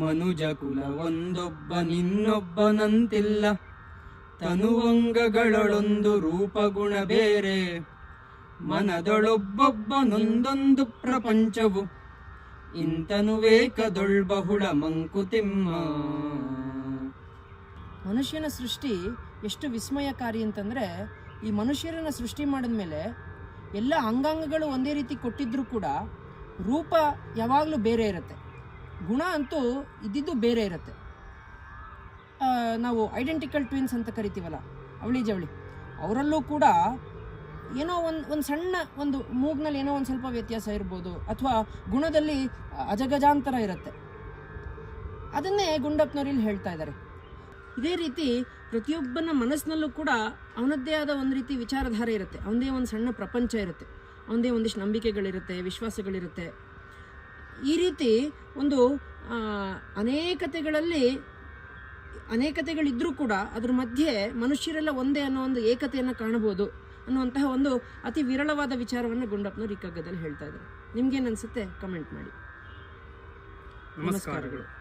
ಮನುಜ ಕುಲ ಒಂದೊಬ್ಬನಿನ್ನೊಬ್ಬನಂತಿಲ್ಲ ತನುವಂಗಗಳೊಳೊಂದು ರೂಪಗುಣ ಬೇರೆ. ಮನದೊಳೊಬ್ಬೊಬ್ಬನೊಂದೊಂದು ಪ್ರಪಂಚವು. ಇಂತನು ವೇಕದೊಳ್ಬಹುಳ ಮಂಕುತಿಮ್ಮ. ಮನುಷ್ಯನ ಸೃಷ್ಟಿ ಎಷ್ಟು ವಿಸ್ಮಯಕಾರಿ ಅಂತಂದ್ರೆ, ಈ ಮನುಷ್ಯರನ್ನ ಸೃಷ್ಟಿ ಮಾಡಿದ್ಮೇಲೆ ಎಲ್ಲ ಅಂಗಾಂಗಗಳು ಒಂದೇ ರೀತಿ ಕೊಟ್ಟಿದ್ರೂ ಕೂಡ ರೂಪ ಯಾವಾಗಲೂ ಬೇರೆ ಇರುತ್ತೆ. ಗುಣ ಅಂತೂ ಇದ್ದಿದ್ದು ಬೇರೆ ಇರುತ್ತೆ. ನಾವು ಐಡೆಂಟಿಕಲ್ ಟ್ವಿನ್ಸ್ ಅಂತ ಕರಿತೀವಲ್ಲ, ಅವಳಿ ಜವಳಿ. ಅವರಲ್ಲೂ ಕೂಡ ಏನೋ ಒಂದು ಒಂದು ಸಣ್ಣ ಒಂದು ಮೂಗ್ನಲ್ಲಿ ಏನೋ ಒಂದು ಸ್ವಲ್ಪ ವ್ಯತ್ಯಾಸ ಇರ್ಬೋದು, ಅಥವಾ ಗುಣದಲ್ಲಿ ಅಜಗಜಾಂತರ ಇರುತ್ತೆ. ಅದನ್ನೇ ಗುಂಡಪ್ಪನವ್ರು ಇಲ್ಲಿ ಹೇಳ್ತಾ ಇದ್ದಾರೆ ಇದೇ ರೀತಿ ಪ್ರತಿಯೊಬ್ಬನ ಮನಸ್ಸಿನಲ್ಲೂ ಕೂಡ ಅವನದ್ದೇ ಆದ ಒಂದು ರೀತಿ ವಿಚಾರಧಾರೆ ಇರುತ್ತೆ. ಅವನದೇ ಒಂದು ಸಣ್ಣ ಪ್ರಪಂಚ ಇರುತ್ತೆ. ಅವನದೇ ಒಂದಿಷ್ಟು ನಂಬಿಕೆಗಳಿರುತ್ತೆ, ವಿಶ್ವಾಸಗಳಿರುತ್ತೆ. ಈ ರೀತಿ ಒಂದು ಆ, ಅನೇಕತೆಗಳಲ್ಲಿ ಅನೇಕತೆಗಳಿದ್ರೂ ಕೂಡ ಅದ್ರ ಮಧ್ಯೆ ಮನುಷ್ಯರೆಲ್ಲ ಒಂದೇ ಅನ್ನೋ ಒಂದು ಏಕತೆಯನ್ನು ಕಾಣಬಹುದು ಅನ್ನುವಂತಹ ಒಂದು ಅತಿ ವಿರಳವಾದ ವಿಚಾರವನ್ನು ಗುಂಡಪ್ಪನ ಈ ಕಗ್ಗದಲ್ಲಿ ಹೇಳ್ತಾ ಇದ್ದಾರೆ. ನಿಮ್ಗೇನು ಅನಿಸುತ್ತೆ? ಕಮೆಂಟ್ ಮಾಡಿ. ನಮಸ್ಕಾರಗಳು.